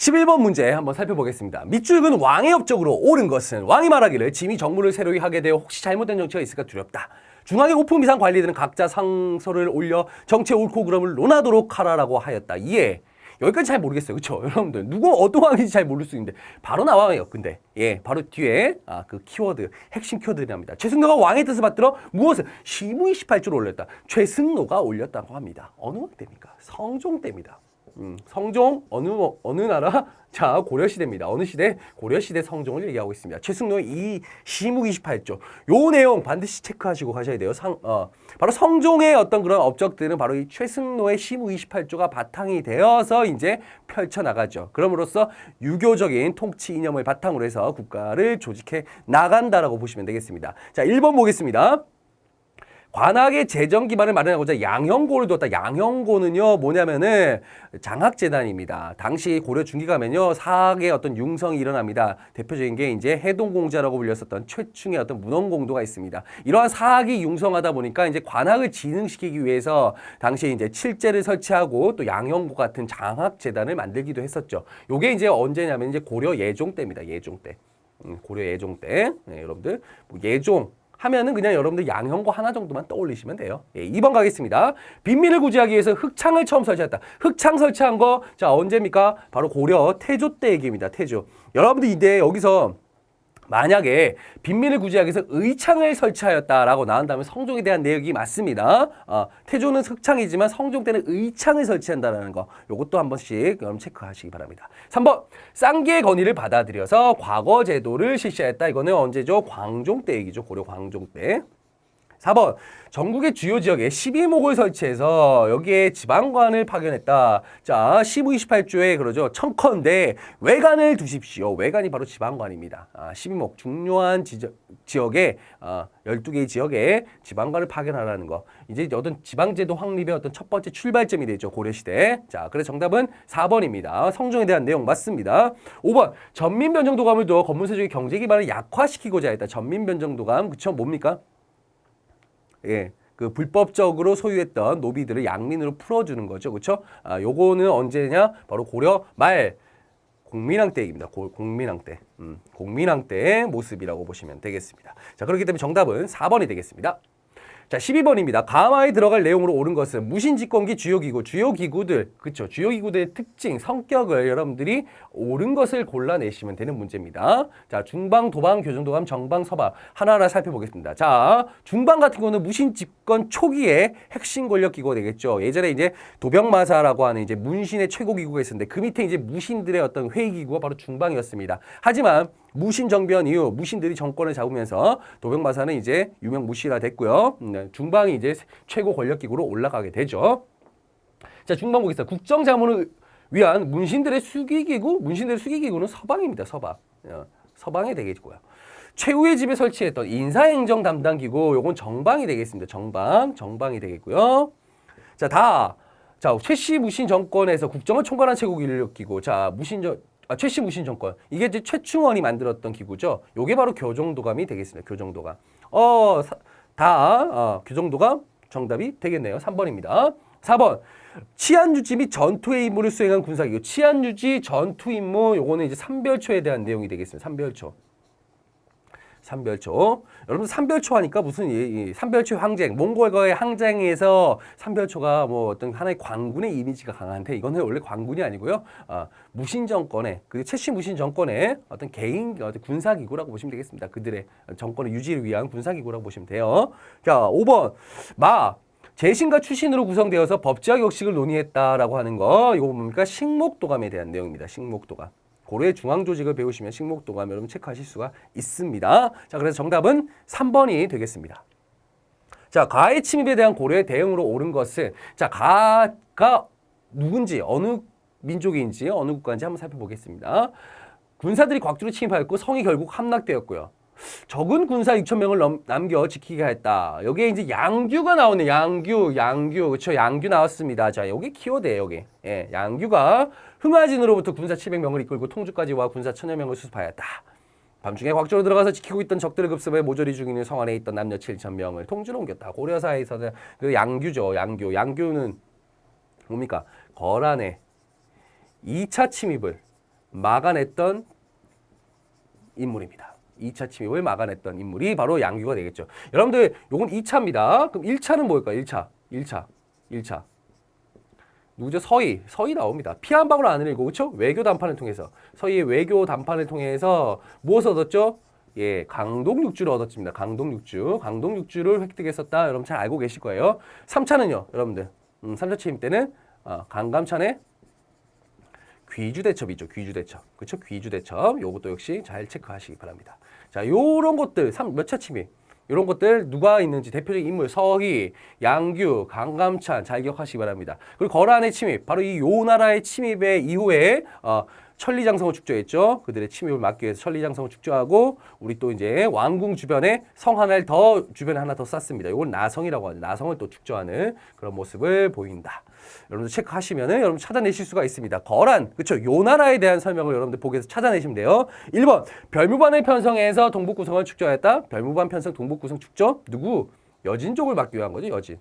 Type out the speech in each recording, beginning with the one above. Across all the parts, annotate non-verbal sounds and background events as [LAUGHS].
11번 문제 한번 살펴보겠습니다. 밑줄근 왕의 업적으로 옳은 것은 왕이 말하기를 짐이 정무를 새로이 하게 되어 혹시 잘못된 정치가 있을까 두렵다. 중앙의 오품 이상 관리들은 각자 상서를 올려 정치 옳고 그름을 논하도록 하라라고 하였다. 이해. 여기까지 잘 모르겠어요. 그렇죠? [LAUGHS] 여러분들 누구 어떤 왕인지 잘 모를 수 있는데 바로 나와요. 근데 예, 바로 뒤에 아, 그 키워드 핵심 키워드랍니다. 최승로가 왕의 뜻을 받들어 무엇을 시무이 18조를 올렸다. 최승로가 올렸다고 합니다. 어느 왕 때입니까? 성종 때입니다. 음, 성종 어느 어느 나라? [LAUGHS] 자 고려 시대입니다. 어느 시대? 고려 시대 성종을 얘기하고 있습니다. 최승로의 이 시무 28조 요 내용 반드시 체크하시고 가셔야 돼요. 상, 어, 바로 성종의 어떤 그런 업적들은 바로 이 최승로의 시무 28조가 바탕이 되어서 이제 펼쳐 나가죠. 그럼으로써 유교적인 통치 이념을 바탕으로 해서 국가를 조직해 나간다라고 보시면 되겠습니다. 자, 1번 보겠습니다. 관악의 재정 기반을 마련하고자 양형고를 뒀다. 양형고는요 뭐냐면은 장학재단입니다. 당시 고려 중기 가면요 사학의 어떤 융성이 일어납니다. 대표적인 게 이제 해동공자라고 불렸었던 최충의 어떤 문헌공도가 있습니다. 이러한 사학이 융성하다 보니까 이제 관학을 진흥시키기 위해서 당시에 이제 칠제를 설치하고 또 양형고 같은 장학재단을 만들기도 했었죠. 요게 이제 언제냐면 이제 고려 예종 때입니다. 예종 때. 음, 고려 예종 때. 네, 여러분들 뭐 예종 하면은 그냥 여러분들 양형고 하나 정도만 떠올리시면 돼요. 예, 2번 가겠습니다. 빈민을 구제하기 위해서 흑창을 처음 설치했다. 흑창 설치한 거, 자, 언제입니까? 바로 고려 태조 때 얘기입니다. 태조. 여러분들 이제 여기서 만약에 빈민을 구제하기 위해서 의창을 설치하였다라고 나온다면 성종에 대한 내역이 맞습니다. 어, 태조는 흑창이지만 성종 때는 의창을 설치한다는 거. 요것도 한 번씩 여러분 체크하시기 바랍니다. 3번 쌍계의 건의를 받아들여서 과거 제도를 실시했다. 이거는 언제죠? 광종 때 얘기죠. 고려 광종 때. 4번 전국의 주요 지역에 12목을 설치해서 여기에 지방관을 파견했다. 자, 시부 28조에 그러죠. 청컨대 외관을 두십시오. 외관이 바로 지방관입니다. 아, 12목 중요한 지저, 지역에 아, 12개의 지역에 지방관을 파견하라는 거. 이제 어떤 지방제도 확립의 어떤 첫 번째 출발점이 되죠. 고려시대. 자, 그래서 정답은 4번입니다. 성종에 대한 내용 맞습니다. 5번 전민변정도감을 두어 건문세족의 경제 기반을 약화시키고자 했다. 전민변정도감 그쵸 뭡니까? 예. 그 불법적으로 소유했던 노비들을 양민으로 풀어주는 거죠. 그렇죠? 아, 요거는 언제냐? 바로 고려 말 공민왕 때 얘기입니다. 고, 공민왕 때. 음, 공민왕 때의 모습이라고 보시면 되겠습니다. 자, 그렇기 때문에 정답은 4번이 되겠습니다. 자, 12번입니다. 가마에 들어갈 내용으로 옳은 것은 무신집권기 주요기구, 주요기구들, 그쵸? 주요기구들의 특징, 성격을 여러분들이 옳은 것을 골라내시면 되는 문제입니다. 자, 중방, 도방, 교정도감, 정방, 서방 하나하나 살펴보겠습니다. 자, 중방 같은 경우는 무신집권 초기에 핵심 권력기구가 되겠죠. 예전에 이제 도병마사라고 하는 이제 문신의 최고기구가 있었는데 그 밑에 이제 무신들의 어떤 회의기구가 바로 중방이었습니다. 하지만 무신 정변 이후 무신들이 정권을 잡으면서 도병마사는 이제 유명 무시라 됐고요. 음, 중방이 이제 최고 권력기구로 올라가게 되죠. 자, 중방 보겠습니다. 국정자문을 위한 문신들의 수기기구, 문신들의 수기기구는 서방입니다. 서방. 어, 서방이 되겠고요. 최후의 집에 설치했던 인사행정 담당 기구, 요건 정방이 되겠습니다. 정방, 정방이 되겠고요. 자, 다. 자, 최씨 무신 정권에서 국정을 총괄한 최고 권력기구. 자, 무신 정 아, 최씨 무신 정권. 이게 이제 최충원이 만들었던 기구죠. 요게 바로 교정도감이 되겠습니다. 교정도감. 어, 사, 다 어, 교정도감 정답이 되겠네요. 3번입니다. 4번. 치안유지 및 전투의 임무를 수행한 군사기구. 치안유지 전투 임무 요거는 이제 삼별초에 대한 내용이 되겠습니다. 삼별초. 삼별초. 여러분 삼별초 하니까 무슨 이, 이 삼별초 항쟁, 몽골과의 항쟁에서 삼별초가 뭐 어떤 하나의 광군의 이미지가 강한데 이거는 원래 광군이 아니고요. 아, 무신 정권의 그 최씨 무신 정권의 어떤 개인 어떤 군사 기구라고 보시면 되겠습니다. 그들의 정권의 유지를 위한 군사 기구라고 보시면 돼요. 자, 5번. 마 재신과 추신으로 구성되어서 법제학 역식을 논의했다라고 하는 거 이거 뭡니까? 식목도감에 대한 내용입니다. 식목도감. 고려의 중앙 조직을 배우시면 식목 도감 여러분 체크하실 수가 있습니다. 자, 그래서 정답은 3번이 되겠습니다. 자, 가의 침입에 대한 고려의 대응으로 옳은 것은 자, 가가 누군지 어느 민족인지 어느 국가인지 한번 살펴보겠습니다. 군사들이 곽주로 침입하였고 성이 결국 함락되었고요. 적은 군사 6천 명을 넘, 남겨 지키게 했다. 여기에 이제 양규가 나오네. 양규, 양규, 그렇죠? 양규 나왔습니다. 자, 여기 키워드예요. 여기. 예, 양규가 흥하진으로부터 군사 700명을 이끌고 통주까지 와 군사 1000여 명을 수습하였다. 밤중에 곽주로 들어가서 지키고 있던 적들을 급습해 모조리 죽이는 성 안에 있던 남녀 7천 명을 통주로 옮겼다. 고려사에서는 그 양규죠. 양규. 양규는 뭡니까? 거란의 2차 침입을 막아냈던 인물입니다. 2차 침입을 막아냈던 인물이 바로 양규가 되겠죠. 여러분들 요건 2차입니다. 그럼 1차는 뭘까요? 1차. 1차. 1차. 누구죠? 서희. 서희 나옵니다. 피 한 방울 안 흘리고 그렇죠? 외교 담판을 통해서 서희의 외교 담판을 통해서 무엇을 얻었죠? 예, 강동 육주를 얻었습니다. 강동 육주. 강동 육주를 획득했었다. 여러분 잘 알고 계실 거예요. 3차는요, 여러분들. 음, 3차 침입 때는 어, 강감찬의 귀주대첩이죠. 귀주대첩. 그렇죠? 귀주대첩. 요것도 역시 잘 체크하시기 바랍니다. 자, 요런 것들 몇차 침입? 이런 것들 누가 있는지 대표적인 인물 서희, 양규, 강감찬 잘 기억하시기 바랍니다. 그리고 거란의 침입, 바로 이 요 나라의 침입의 이후에 어, 천리장성을 축조했죠. 그들의 침입을 막기 위해서 천리장성을 축조하고 우리 또 이제 왕궁 주변에 성 하나를 더 주변에 하나 더 쌓습니다. 이건 나성이라고 하죠. 나성을 또 축조하는 그런 모습을 보인다. 여러분들 체크하시면은 여러분 찾아내실 수가 있습니다. 거란, 그렇죠? 요 나라에 대한 설명을 여러분들 보기에서 찾아내시면 돼요. 1번 별무반의 편성에서 동북구성을 축조했다. 별무반 편성 동북구성 축조 누구? 여진족을 막기 위한 거죠. 여진.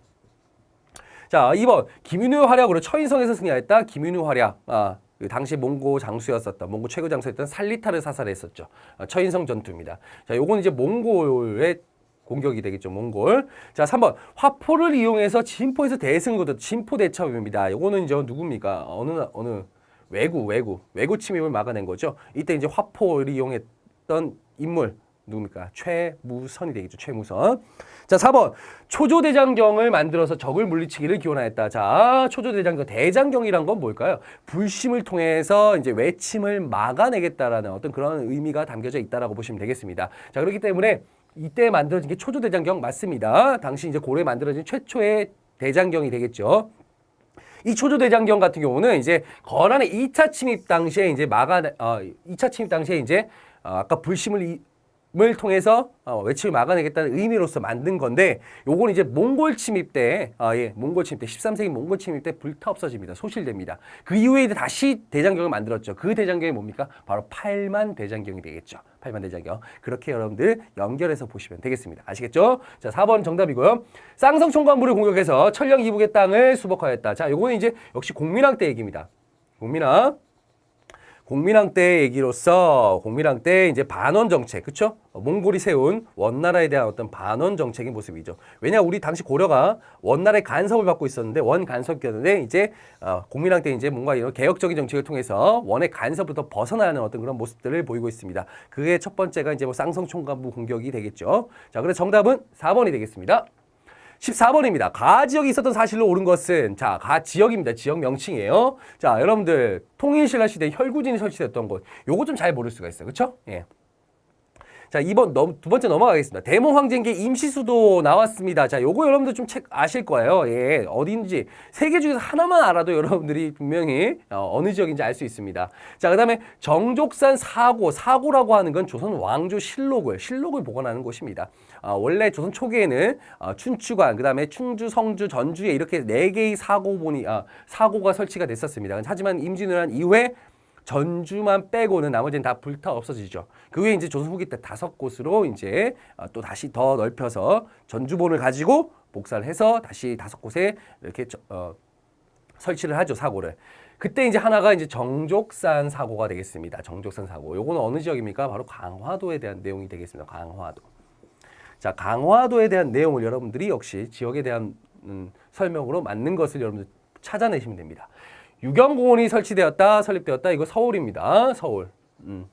자, 2번 김윤우 활약으로 처인성에서 승리하였다. 김윤우 활약. 아, 그 당시 몽고 장수였었던 몽고 최고 장수였던 살리타를 사살했었죠. 아, 처인성 전투입니다. 자, 요건 이제 몽골의 공격이 되겠죠. 몽골. 자, 3번. 화포를 이용해서 진포에서 대승을 거뒀 진포 대첩입니다. 요거는 이제 누굽니까? 어느 어느 외구 외구 외구 침입을 막아낸 거죠. 이때 이제 화포를 이용했던 인물 누굽니까? 최무선이 되겠죠. 최무선. 자, 4번. 초조대장경을 만들어서 적을 물리치기를 기원하였다. 자, 초조대장경. 대장경이란 건 뭘까요? 불심을 통해서 이제 외침을 막아내겠다라는 어떤 그런 의미가 담겨져 있다라고 보시면 되겠습니다. 자, 그렇기 때문에 이때 만들어진 게 초조대장경 맞습니다. 당시 이제 고려에 만들어진 최초의 대장경이 되겠죠. 이 초조대장경 같은 경우는 이제 거란의 2차 침입 당시에 이제 막아 어 2차 침입 당시에 이제 어, 아까 불심을 이, 을 통해서 어, 외침을 막아내겠다는 의미로서 만든 건데 요건 이제 몽골 침입 때, 아, 예, 몽골 침입 때, 13세기 몽골 침입 때 불타 없어집니다. 소실됩니다. 그 이후에 다시 대장경을 만들었죠. 그 대장경이 뭡니까? 바로 팔만 대장경이 되겠죠. 팔만 대장경. 그렇게 여러분들 연결해서 보시면 되겠습니다. 아시겠죠? 자, 4번 정답이고요. 쌍성 총관부를 공격해서 천령 이북의 땅을 수복하였다. 자, 요거는 이제 역시 공민왕 때 얘기입니다. 공민왕. 공민왕 때 얘기로서 공민왕 때 이제 반원 정책? 어, 몽골이 세운 원나라에 대한 어떤 반원 정책의 모습이죠. 왜냐 우리 당시 고려가 원나라의 간섭을 받고 있었는데 원 간섭이었는데 이제 어, 공민왕 때 이제 뭔가 이런 개혁적인 정책을 통해서 원의 간섭부터 벗어나는 어떤 그런 모습들을 보이고 있습니다. 그게 첫 번째가 이제 뭐 쌍성총관부 공격이 되겠죠. 자, 그래서 정답은 4번이 되겠습니다. 14번입니다. 가 지역이 있었던 사실로 옳은 것은 자, 가 지역입니다. 지역 명칭이에요. 자, 여러분들 통일신라 시대 혈구진이 설치됐던 곳. 요거 좀 잘 모를 수가 있어요. 그렇죠? 예. 자, 2번 넘, 두 번째 넘어가겠습니다. 대몽 황제인게 임시수도 나왔습니다. 자, 요거 여러분들 좀 책 아실 거예요. 예, 어딘지 세계 중에서 하나만 알아도 여러분들이 분명히 어, 느 지역인지 알 수 있습니다. 자, 그다음에 정족산 사고, 사고라고 하는 건 조선 왕조 실록을 실록을 보관하는 곳입니다. 어, 원래 조선 초기에는 어, 춘추관, 그다음에 충주, 성주, 전주에 이렇게 네 개의 사고본이 아, 사고가 설치가 됐었습니다. 하지만 임진왜란 이후에 전주만 빼고는 나머지는 다 불타 없어지죠. 그 후에 이제 조선 후기 때 다섯 곳으로 이제 어, 또 다시 더 넓혀서 전주본을 가지고 복사를 해서 다시 다섯 곳에 이렇게 저, 어, 설치를 하죠 사고를. 그때 이제 하나가 이제 정족산 사고가 되겠습니다. 정족산 사고. 요거는 어느 지역입니까? 바로 강화도에 대한 내용이 되겠습니다. 강화도. 자, 강화도에 대한 내용을 여러분들이 역시 지역에 대한 음, 설명으로 맞는 것을 여러분들 찾아내시면 됩니다. 유경공원이 설치되었다, 설립되었다. 이거 서울입니다. 서울. 음.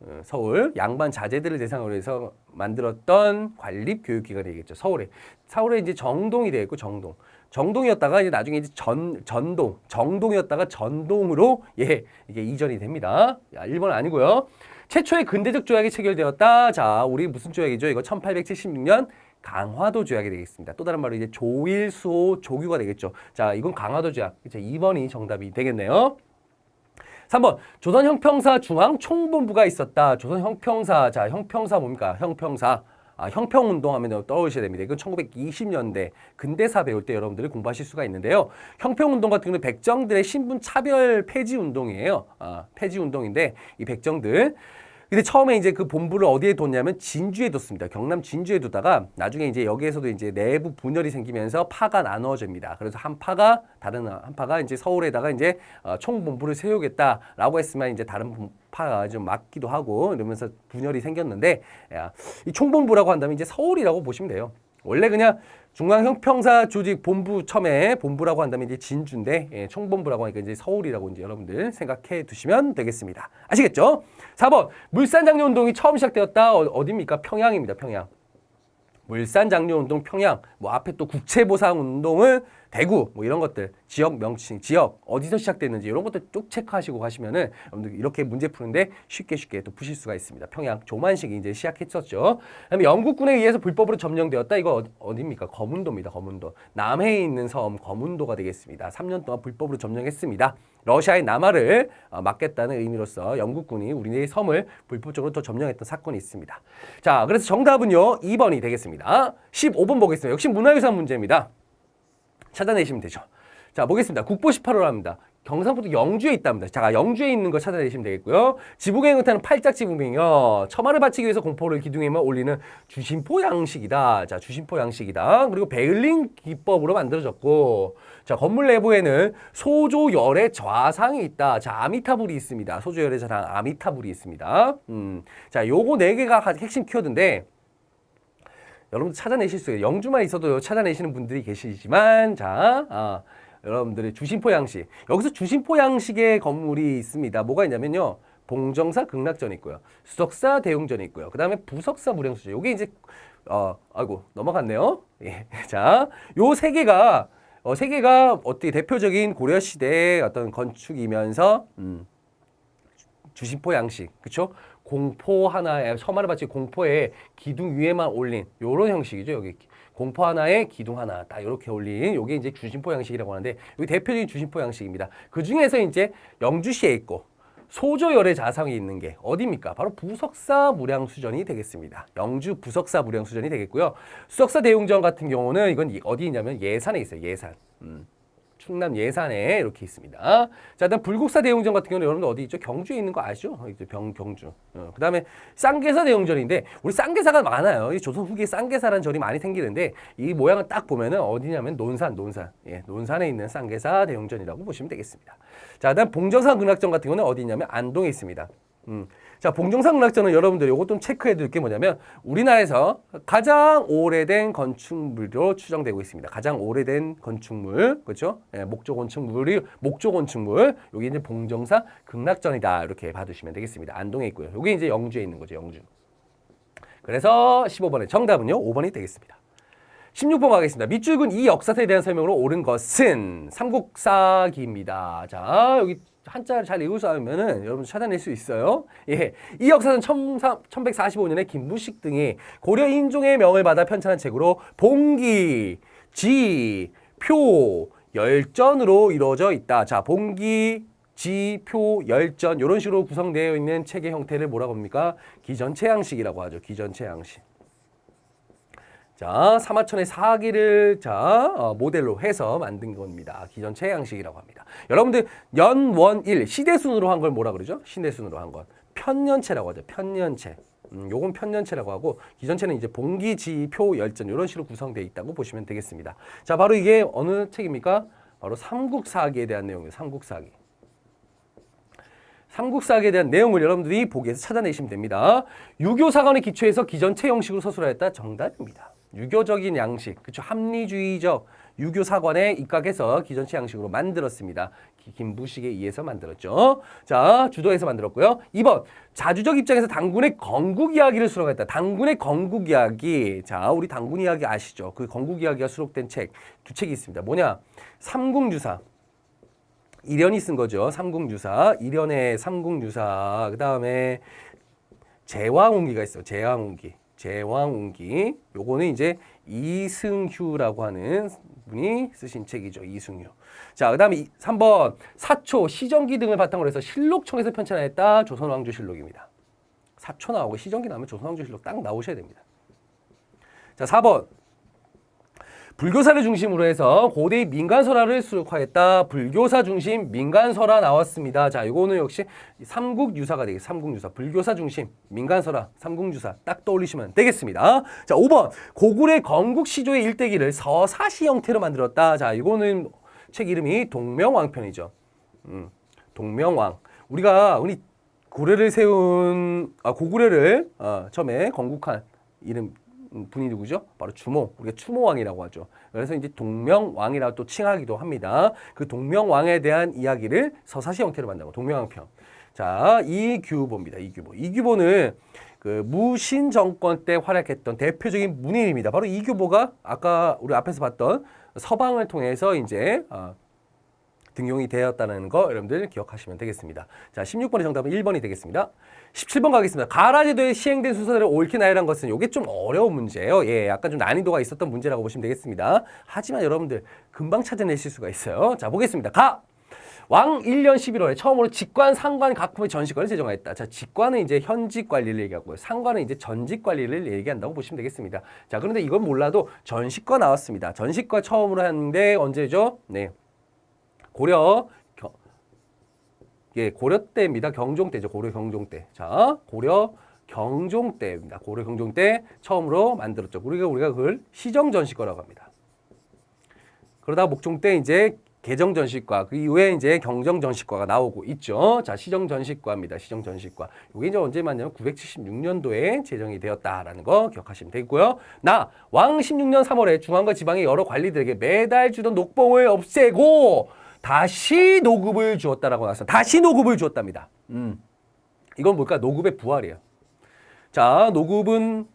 어, 서울 양반 자제들을 대상으로 해서 만들었던 관립 교육기관이 되겠죠. 서울에. 서울에 이제 정동이 되겠고 정동. 정동이었다가 이제 나중에 이제 전 전동, 정동이었다가 전동으로 예, 이게 이전이 됩니다. 야, 1번 아니고요. 최초의 근대적 조약이 체결되었다. 자, 우리 무슨 조약이죠? 이거 1876년 강화도 조약이 되겠습니다. 또 다른 말로 이제 조일수 조규가 되겠죠. 자, 이건 강화도 조약. 이제 2번이 정답이 되겠네요. 3번 조선 형평사 중앙 총본부가 있었다. 조선 형평사 자 형평사 뭡니까? 형평사 아, 형평운동 하면 떠오르셔야 됩니다. 이건 1920년대 근대사 배울 때 여러분들이 공부하실 수가 있는데요. 형평운동 같은 경우는 백정들의 신분 차별 폐지 운동이에요. 아, 폐지 운동인데 이 백정들 근데 처음에 이제 그 본부를 어디에 뒀냐면 진주에 뒀습니다. 경남 진주에 두다가 나중에 이제 여기에서도 이제 내부 분열이 생기면서 파가 나누어집니다. 그래서 한 파가 다른 한 파가 이제 서울에다가 이제 어, 총본부를 세우겠다라고 했으면 이제 다른 본- 파가 좀 맞기도 하고 이러면서 분열이 생겼는데 야, 이 총본부라고 한다면 이제 서울이라고 보시면 돼요. 원래 그냥 중앙형평사 조직 본부 처음에 본부라고 한다면 이제 진주인데 예, 총본부라고 하니까 이제 서울이라고 이제 여러분들 생각해 두시면 되겠습니다. 아시겠죠? 4번 물산장려 운동이 처음 시작되었다 어, 어디입니까? 평양입니다. 평양. 물산장려 운동 평양 뭐 앞에 또 국채보상 운동은 대구 뭐 이런 것들 지역 명칭 지역 어디서 시작됐는지 이런 것들 쭉 체크하시고 가시면은 여러분들 이렇게 문제 푸는데 쉽게 쉽게 또 푸실 수가 있습니다. 평양 조만식이 이제 시작했었죠. 그다음에 영국군에 의해서 불법으로 점령되었다. 이거 어디- 어디입니까? 거문도입니다. 거문도 남해에 있는 섬 거문도가 되겠습니다. 3년 동안 불법으로 점령했습니다. 러시아의 남하를 어, 막겠다는 의미로서 영국군이 우리네 섬을 불법적으로 또 점령했던 사건이 있습니다. 자, 그래서 정답은요 2번이 되겠습니다. 15번 보겠습니다. 역시 문화유산 문제입니다. 찾아내시면 되죠. 자, 보겠습니다. 국보 18호로 합니다. 경상북도 영주에 있답니다. 자, 영주에 있는 거 찾아내시면 되겠고요. 지붕에 의타는 팔짝 지붕이요. 처마를 바치기 위해서 공포를 기둥에만 올리는 주심포 양식이다. 자, 주심포 양식이다. 그리고 베를린 기법으로 만들어졌고, 자, 건물 내부에는 소조열의 좌상이 있다. 자, 아미타불이 있습니다. 소조열의 좌상 아미타불이 있습니다. 음, 자, 요거 네 개가 핵심 키워드인데, 여러분들 찾아내실 수 있어요. 영주만 있어도 찾아내시는 분들이 계시지만 자, 아, 여러분들의 주심포 양식. 여기서 주심포 양식의 건물이 있습니다. 뭐가 있냐면요. 봉정사 극락전이 있고요. 수석사 대웅전이 있고요. 그 다음에 부석사 무량수전. 요게 이제 어, 아이고 넘어갔네요. 예. [LAUGHS] 자, 요 세 개가 어, 세 개가 어떻게 대표적인 고려 시대의 어떤 건축이면서 음, 주심포 양식, 그렇죠? 공포 하나에 서마를 바치 공포에 기둥 위에만 올린 요런 형식이죠. 여기 공포 하나에 기둥 하나 딱 이렇게 올린 요게 이제 주심포 양식이라고 하는데 여기 대표적인 주심포 양식입니다. 그 중에서 이제 영주시에 있고 소조열의 자상이 있는 게 어디입니까? 바로 부석사 무량수전이 되겠습니다. 영주 부석사 무량수전이 되겠고요. 수석사 대웅전 같은 경우는 이건 이- 어디 있냐면 예산에 있어요. 예산. 음. 충남 예산에 이렇게 있습니다. 자, 일단 불국사 대웅전 같은 경우는 여러분들 어디 있죠? 경주에 있는 거 아시죠? 병 경주. 어, 그다음에 쌍계사 대웅전인데 우리 쌍계사가 많아요. 이 조선 후기에 쌍계사라는 절이 많이 생기는데 이 모양을 딱 보면은 어디냐면 논산, 논산. 예, 논산에 있는 쌍계사 대웅전이라고 보시면 되겠습니다. 자, 그다음 봉정산 극락전 같은 경우는 어디 있냐면 안동에 있습니다. 음. 자, 봉정산 극락전은 여러분들 요거 좀 체크해 둘 게 뭐냐면 우리나라에서 가장 오래된 건축물로 추정되고 있습니다. 가장 오래된 건축물, 그렇죠? 예, 목조 건축물이 목조 건축물. 여기 이제 봉정산 극락전이다. 이렇게 봐 두시면 되겠습니다. 안동에 있고요. 요게 이제 영주에 있는 거죠, 영주. 그래서 15번의 정답은요, 5번이 되겠습니다. 16번 가겠습니다. 밑줄근 이 역사에 대한 설명으로 옳은 것은 삼국사기입니다. 자, 여기 한자를 잘수 있으면은 여러분 찾아낼 수 있어요. 예. 이 역사는 1145년에 김부식 등이 고려 인종의 명을 받아 편찬한 책으로 봉기, 지, 표, 열전으로 이루어져 있다. 자, 봉기, 지, 표, 열전 이런 식으로 구성되어 있는 책의 형태를 뭐라고 합니까? 기전체 양식이라고 하죠. 기전체 양식. 자, 사마천의 사기를 자 어, 모델로 해서 만든 겁니다. 기존 체 양식이라고 합니다. 여러분들 연원일 시대순으로 한 걸 뭐라 그러죠? 시대순으로 한 것. 편년체라고 하죠. 편년체. 음, 요건 편년체라고 하고 기존체는 이제 봉기, 지, 표, 열전 이런 식으로 구성되어 있다고 보시면 되겠습니다. 자, 바로 이게 어느 책입니까? 바로 삼국사기에 대한 내용이에요. 삼국사기. 삼국사기에 대한 내용을 여러분들이 보기에서 찾아내시면 됩니다. 유교 사관의 기초에서 기전체 형식으로 서술하였다 정답입니다. 유교적인 양식, 그렇죠? 합리주의적 유교 사관에 입각해서 기전체 양식으로 만들었습니다. 기- 김부식에 의해서 만들었죠. 자, 주도해서 만들었고요. 2번 자주적 입장에서 당군의 건국 이야기를 수록했다. 당군의 건국 이야기. 자, 우리 당군 이야기 아시죠? 그 건국 이야기가 수록된 책 두 책이 있습니다. 뭐냐? 삼국유사. 이련이 쓴 거죠. 삼국유사. 이련의 삼국유사. 그 다음에 제왕운기가 있어요. 제왕운기. 제왕운기. 요거는 이제 이승휴라고 하는 분이 쓰신 책이죠. 이승휴. 자, 그 다음에 3번 사초, 시정기 등을 바탕으로 해서 실록청에서 편찬하였다. 조선왕조실록입니다. 사초 나오고 시정기 나오면 조선왕조실록 딱 나오셔야 됩니다. 자, 4번 불교사를 중심으로 해서 고대의 민간설화를 수록하였다. 불교사 중심 민간설화 나왔습니다. 자, 이거는 역시 삼국유사가 되겠습니다. 삼국유사. 불교사 중심 민간설화, 삼국유사 딱 떠올리시면 되겠습니다. 자, 5번. 고구려 건국시조의 일대기를 서사시 형태로 만들었다. 자, 이거는 책 이름이 동명왕편이죠. 음, 동명왕. 우리가 우리 고려를 세운 아 고구려를 어, 처음에 건국한 이름 음, 분이 누구죠? 바로 주모. 우리가 추모왕이라고 하죠. 그래서 이제 동명왕이라고 또 칭하기도 합니다. 그 동명왕에 대한 이야기를 서사시 형태로 만든고 동명왕편. 자, 이규보입니다. 이규보. 이규보는 그 무신 정권 때 활약했던 대표적인 문인입니다. 바로 이규보가 아까 우리 앞에서 봤던 서방을 통해서 이제 어, 등용이 되었다는 거 여러분들 기억하시면 되겠습니다. 자, 16번의 정답은 1번이 되겠습니다. 17번 가겠습니다. 가라제도에 시행된 순서대로 옳게 나열한 것은 이게 좀 어려운 문제예요. 예, 약간 좀 난이도가 있었던 문제라고 보시면 되겠습니다. 하지만 여러분들 금방 찾아내실 수가 있어요. 자, 보겠습니다. 가! 왕 1년 11월에 처음으로 직관, 상관 각품의 전시관을 제정하였다. 자, 직관은 이제 현직 관리를 얘기하고요. 상관은 이제 전직 관리를 얘기한다고 보시면 되겠습니다. 자, 그런데 이건 몰라도 전시과 나왔습니다. 전시과 처음으로 했는데 언제죠? 네. 고려 겨, 예, 고려 때입니다. 경종 때죠. 고려 경종 때. 자, 고려 경종 때입니다. 고려 경종 때 처음으로 만들었죠. 우리가 우리가 그걸 시정 전시과라고 합니다. 그러다가 목종 때 이제 개정 전시과 그 이후에 이제 경정 전시과가 나오고 있죠. 자, 시정 전시과입니다. 시정 전시과. 이게 이제 언제 만냐면 976년도에 제정이 되었다라는 거 기억하시면 되고요. 나 왕 16년 3월에 중앙과 지방의 여러 관리들에게 매달 주던 녹봉을 없애고 다시 노급을 주었다라고 나왔어요. 다시 노급을 주었답니다. 음. 이건 뭘까? 노급의 부활이에요. 자, 노급은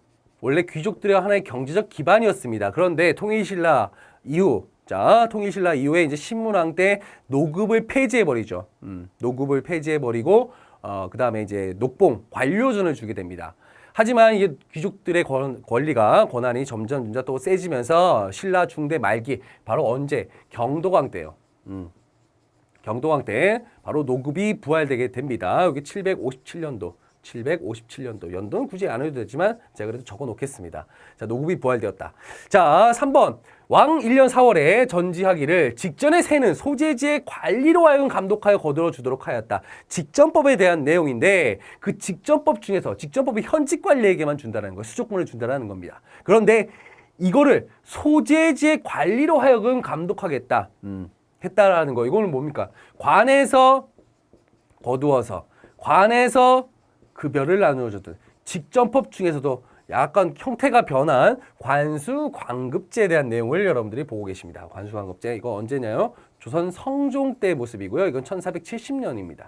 원래 귀족들의 하나의 경제적 기반이었습니다. 그런데 통일신라 이후, 자, 통일신라 이후에 이제 신문왕 때 노급을 폐지해버리죠. 음, 노급을 폐지해버리고, 어, 그 다음에 이제 녹봉, 관료전을 주게 됩니다. 하지만 이게 귀족들의 권, 권리가, 권한이 점점 점점 또 세지면서 신라 중대 말기, 바로 언제? 경도광 때요. 음. 경도왕 때 바로 노급이 부활되게 됩니다. 여기 757년도. 757년도 연도는 굳이 안 해도 되지만 제가 그래도 적어 놓겠습니다. 자, 노급이 부활되었다. 자, 3번. 왕 1년 4월에 전지하기를 직전에 세는 소재지의 관리로 하여금 감독하여 거들어 주도록 하였다. 직전법에 대한 내용인데 그 직전법 중에서 직전법이 현직 관리에게만 준다는 거, 수족권을 준다는 겁니다. 그런데 이거를 소재지의 관리로 하여금 감독하겠다. 음. 했다라는 거. 이거는 뭡니까? 관에서 거두어서 관에서 급여를 나누어 줬던 직전법 중에서도 약간 형태가 변한 관수 광급제에 대한 내용을 여러분들이 보고 계십니다. 관수 광급제 이거 언제냐요? 조선 성종 때 모습이고요. 이건 1470년입니다.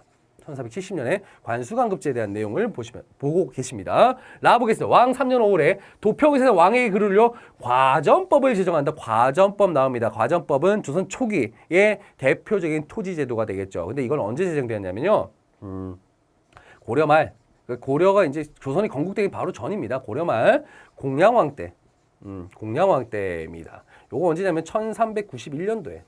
1470년에 관수강급제에 대한 내용을 보시면 보고 계십니다. 라보겠습니다. 왕 3년 5월에 도평에서 왕에게 올려 과전법을 제정한다. 과전법 나옵니다. 과전법은 조선 초기의 대표적인 토지 제도가 되겠죠. 근데 이건 언제 제정되었냐면요. 음, 고려 말그 고려가 이제 조선이 건국되기 바로 전입니다. 고려 말 공양왕 때. 음, 공양왕 때입니다. 요거 언제냐면 1391년도에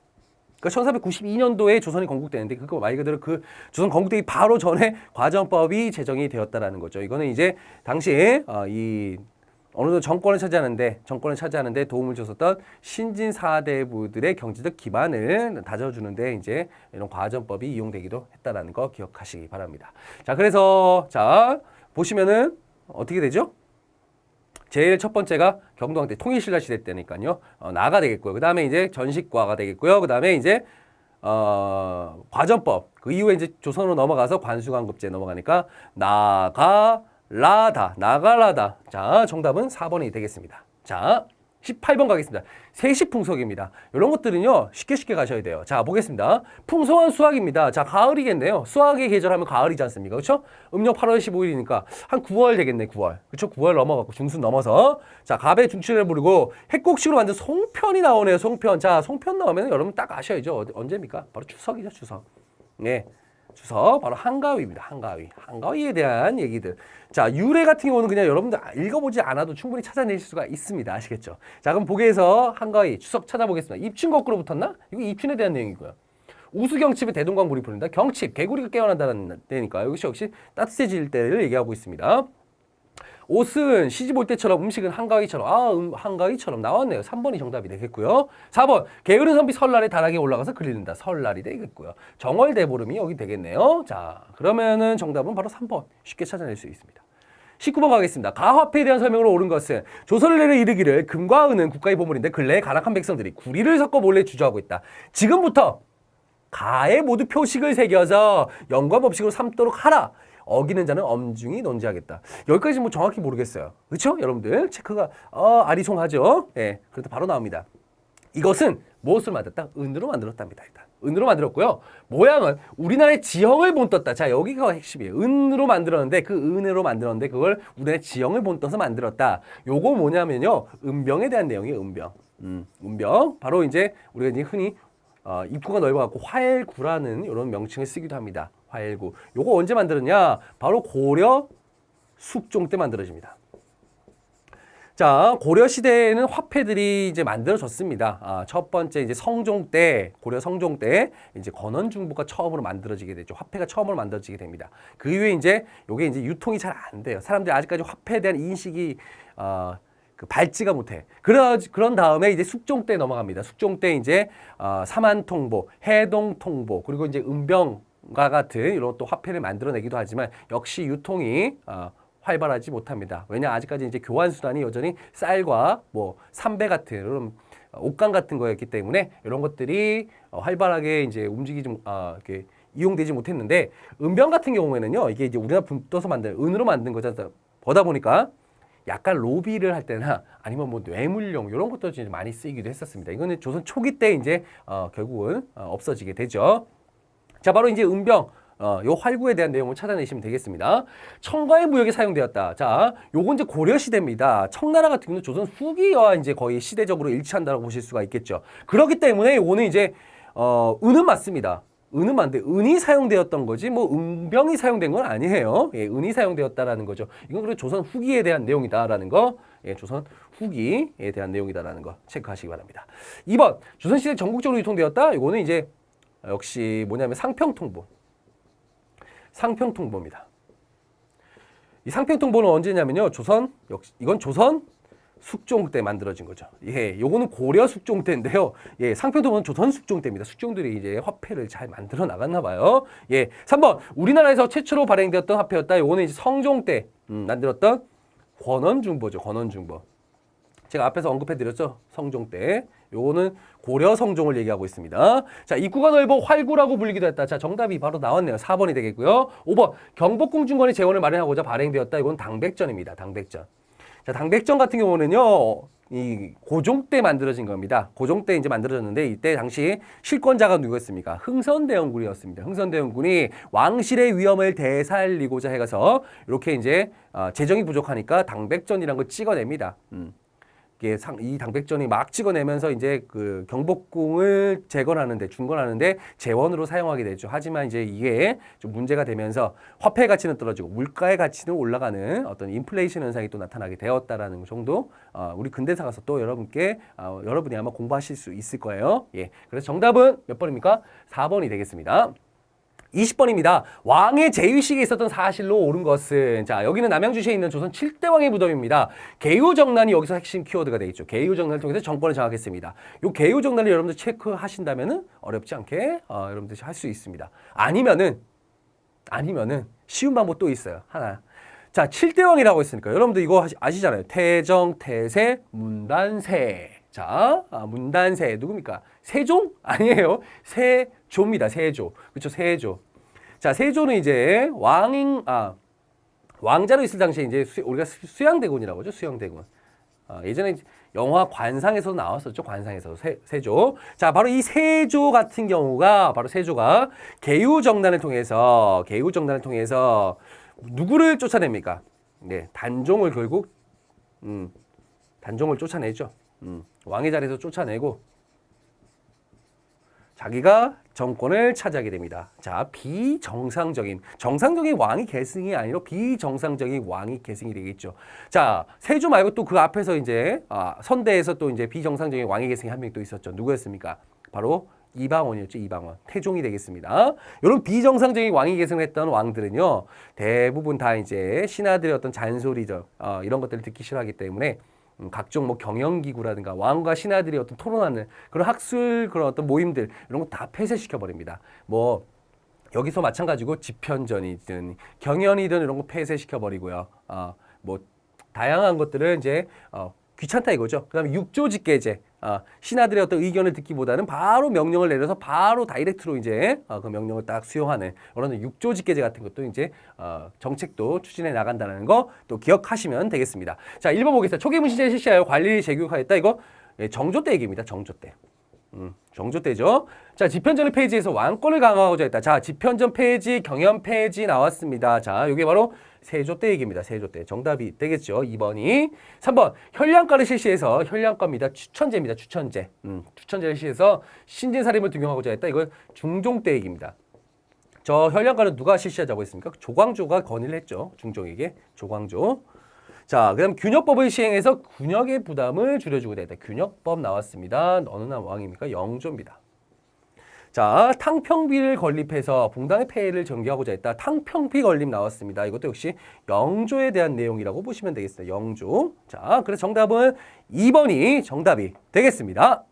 그러니까 1492년도에 조선이 건국되는데 그거 말 그대로 그 조선 건국되기 바로 전에 과정법이 제정이 되었다라는 거죠. 이거는 이제 당시에 어, 이 어느 정도 정권을 차지하는데 정권을 차지하는데 도움을 줬었던 신진 사대부들의 경제적 기반을 다져주는데 이제 이런 과정법이 이용되기도 했다라는 거 기억하시기 바랍니다. 자, 그래서 자 보시면은 어떻게 되죠? 제일 첫 번째가 경동왕 때 통일신라 시대 때니까요. 어, 나가 되겠고요. 그 다음에 이제 전식과가 되겠고요. 그 다음에 이제 어, 과전법. 그 이후에 이제 조선으로 넘어가서 관수관급제 넘어가니까 나가 라다. 나가라다. 자, 정답은 4번이 되겠습니다. 자, 18번 가겠습니다. 세시 풍속입니다. 이런 것들은요, 쉽게 쉽게 가셔야 돼요. 자, 보겠습니다. 풍성한 수학입니다. 자, 가을이겠네요. 수학의 계절 하면 가을이지 않습니까? 그렇죠? 음력 8월 15일이니까 한 9월 되겠네, 9월. 그렇죠? 9월 넘어가고 중순 넘어서 자, 갑의 중춘을 부르고 핵곡식으로 만든 송편이 나오네요. 송편. 자, 송편 나오면 여러분 딱 아셔야죠. 언제입니까? 바로 추석이죠, 추석. 네. 주석 바로 한가위입니다. 한가위. 한가위에 대한 얘기들. 자, 유래 같은 경우는 그냥 여러분들 읽어보지 않아도 충분히 찾아낼 수가 있습니다. 아시겠죠? 자, 그럼 보기에서 한가위 추석 찾아보겠습니다. 입춘 거꾸로 붙었나? 이거 입춘에 대한 내용이고요. 우수경칩에 대동강 물이 부른다. 경칩, 개구리가 깨어난다는 때니까 이것이 역시 따뜻해질 때를 얘기하고 있습니다. 옷은 시집 올 때처럼 음식은 한가위처럼 아 음, 한가위처럼 나왔네요. 3번이 정답이 되겠고요. 4번 게으른 선비 설날에 다락에 올라가서 글리는다. 설날이 되겠고요. 정월대보름이 여기 되겠네요. 자 그러면은 정답은 바로 3번 쉽게 찾아낼 수 있습니다. 19번 가겠습니다. 가화폐에 대한 설명으로 옳은 것은 조선을 이르기를 금과 은은 국가의 보물인데 근래에 가락한 백성들이 구리를 섞어 몰래 주저하고 있다. 지금부터 가에 모두 표식을 새겨서 영과 법식으로 삼도록 하라. 어기는 자는 엄중히 논지하겠다. 여기까지 뭐 정확히 모르겠어요. 그렇죠? 여러분들 체크가 어, 아리송하죠. 예, 그래도 바로 나옵니다. 이것은 무엇을 만들었다? 은으로 만들었답니다. 일단 은으로 만들었고요. 모양은 우리나라의 지형을 본떴다. 자 여기가 핵심이에요. 은으로 만들었는데 그 은으로 만들었는데 그걸 우리나라의 지형을 본떠서 만들었다. 요거 뭐냐면요. 은병에 대한 내용이에요. 은병. 음, 은병. 바로 이제 우리가 이제 흔히 어, 입구가 넓어갖고 화일구라는 이런 명칭을 쓰기도 합니다. 화일구. 요거 언제 만들었냐? 바로 고려 숙종 때 만들어집니다. 자, 고려 시대에는 화폐들이 이제 만들어졌습니다. 아, 첫 번째 이제 성종 때, 고려 성종 때 이제 건원 중부가 처음으로 만들어지게 되죠. 화폐가 처음으로 만들어지게 됩니다. 그 이후에 이제 요게 이제 유통이 잘 안 돼요. 사람들이 아직까지 화폐에 대한 인식이 어, 그 밝지가 못해. 그러, 그런 다음에 이제 숙종 때 넘어갑니다. 숙종 때 이제 어, 사만통보, 해동통보, 그리고 이제 은병 과 같은 이런 또 화폐를 만들어내기도 하지만 역시 유통이 어, 활발하지 못합니다. 왜냐 아직까지 이제 교환 수단이 여전히 쌀과 뭐 삼배 같은 이런 옷감 같은 거였기 때문에 이런 것들이 어, 활발하게 이제 움직이지 못- 아, 이렇게 이용되지 못했는데 은병 같은 경우에는요 이게 이제 우리나라 붓떠서 만든 은으로 만든 거잖아 보다 보니까 약간 로비를 할 때나 아니면 뭐 뇌물용 이런 것도 많이 쓰이기도 했었습니다. 이거는 조선 초기 때 이제 어, 결국은 어, 없어지게 되죠. 자, 바로 이제 은병. 어, 요 활구에 대한 내용을 찾아내시면 되겠습니다. 청가의 무역에 사용되었다. 자, 요건 이제 고려 시대입니다. 청나라 같은 경우는 조선 후기와 이제 거의 시대적으로 일치한다고 보실 수가 있겠죠. 그렇기 때문에 요거는 이제 어, 은은 맞습니다. 은은 맞는데 은이 사용되었던 거지 뭐 은병이 사용된 건 아니에요. 예, 은이 사용되었다라는 거죠. 이건 그리고 조선 후기에 대한 내용이다라는 거. 예, 조선 후기에 대한 내용이다라는 거 체크하시기 바랍니다. 2번 조선 시대 전국적으로 유통되었다. 이거는 이제 역시 뭐냐면 상평통보. 상평통보입니다. 이 상평통보는 언제냐면요. 조선 역시 이건 조선 숙종 때 만들어진 거죠. 예, 요거는 고려 숙종 때인데요. 예, 상평통보는 조선 숙종 때입니다. 숙종들이 이제 화폐를 잘 만들어 나갔나 봐요. 예, 3번 우리나라에서 최초로 발행되었던 화폐였다. 요거는 이제 성종 때 음, 만들었던 권원중보죠. 권원중보. 제가 앞에서 언급해드렸죠. 성종 때. 요거는 고려 성종을 얘기하고 있습니다. 자, 입구가 넓어 활구라고 불리기도 했다. 자, 정답이 바로 나왔네요. 4번이 되겠고요. 5번 경복궁 중건의 재원을 마련하고자 발행되었다. 이건 당백전입니다. 당백전. 자, 당백전 같은 경우는요. 이 고종 때 만들어진 겁니다. 고종 때 이제 만들어졌는데 이때 당시 실권자가 누구였습니까? 흥선대원군이었습니다. 흥선대원군이 왕실의 위험을 되살리고자 해가서 이렇게 이제 어, 재정이 부족하니까 당백전이라는 걸 찍어냅니다. 음. 이게 상, 이 당백전이 막 찍어내면서 이제 그 경복궁을 재건하는데 중건하는데 재원으로 사용하게 되죠. 하지만 이제 이게 좀 문제가 되면서 화폐 가치는 떨어지고 물가의 가치는 올라가는 어떤 인플레이션 현상이 또 나타나게 되었다라는 정도. 어, 우리 근대사 가서 또 여러분께 어, 여러분이 아마 공부하실 수 있을 거예요. 예. 그래서 정답은 몇 번입니까? 4번이 되겠습니다. 20번입니다. 왕의 제위식에 있었던 사실로 옳은 것은 자 여기는 남양주시에 있는 조선 7대 왕의 무덤입니다. 개유정난이 여기서 핵심 키워드가 되겠죠. 개유정난을 통해서 정권을 장악했습니다. 요 개유정난을 여러분들 체크하신다면은 어렵지 않게 어, 여러분들이 할 수 있습니다. 아니면은 아니면은 쉬운 방법 또 있어요. 하나. 자, 7대 왕이라고 했으니까 여러분들 이거 아시잖아요. 태정, 태세, 문단세. 자, 아, 문단세 누굽니까? 세종? 아니에요. 세조입니다. 세조. 그렇죠. 세조. 자, 세조는 이제 왕인 아 왕자로 있을 당시에 이제 수, 우리가 수- 수양대군이라고 하죠. 수양대군. 아, 예전에 영화 관상에서도 나왔었죠. 관상에서 세, 세조. 자, 바로 이 세조 같은 경우가 바로 세조가 개유정난을 통해서 개유정난을 통해서 누구를 쫓아냅니까? 네, 단종을 결국 음, 단종을 쫓아내죠. 음, 왕의 자리에서 쫓아내고 자기가 정권을 차지하게 됩니다. 자, 비정상적인 정상적인 왕이 계승이 아니라 비정상적인 왕이 계승이 되겠죠. 자, 세조 말고 또 그 앞에서 이제 아, 선대에서 또 이제 비정상적인 왕의 계승이 한 명 또 있었죠. 누구였습니까? 바로 이방원이었죠. 이방원. 태종이 되겠습니다. 이런 비정상적인 왕위 계승을 했던 왕들은요. 대부분 다 이제 신하들의 어떤 잔소리죠. 어, 이런 것들을 듣기 싫어하기 때문에 음, 각종 뭐 경영기구라든가 왕과 신하들이 어떤 토론하는 그런 학술 그런 어떤 모임들 이런 거 다 폐쇄시켜 버립니다. 뭐 여기서 마찬가지고 집현전이든 경연이든 이런 거 폐쇄시켜 버리고요. 어, 뭐 다양한 것들을 이제 어, 귀찮다 이거죠. 그 다음에 육조직계제 어, 신하들의 어떤 의견을 듣기보다는 바로 명령을 내려서 바로 다이렉트로 이제 어, 그 명령을 딱 수용하는 그런 육조직계제 같은 것도 이제 어, 정책도 추진해 나간다는 거 또 기억하시면 되겠습니다. 자, 1번 보겠습니다. 초기문 신제 실시하여 관리를 재교육하였다. 이거 예, 정조 때 얘기입니다. 정조 때. 음, 정조 때죠. 자, 집현전의 페이지에서 왕권을 강화하고자 했다. 자, 집현전 페이지, 경연 페이지 나왔습니다. 자, 이게 바로 세조 때 얘기입니다. 세조 때. 정답이 되겠죠. 2번이. 3번, 현량과를 실시해서 현량과입니다. 추천제입니다. 추천제. 음, 추천제를 실시해서 신진사림을 등용하고자 했다. 이거 중종 때 얘기입니다. 저 현량과는 누가 실시하자고 했습니까? 조광조가 건의를 했죠. 중종에게. 조광조. 자, 그다음 균역법을 시행해서 군역의 부담을 줄여주고 되다. 균역법 나왔습니다. 어느 날 왕입니까? 영조입니다. 자, 탕평비를 건립해서 봉당의 폐해를 전개하고자 했다. 탕평비 건립 나왔습니다. 이것도 역시 영조에 대한 내용이라고 보시면 되겠습니다. 영조. 자, 그래서 정답은 2번이 정답이 되겠습니다.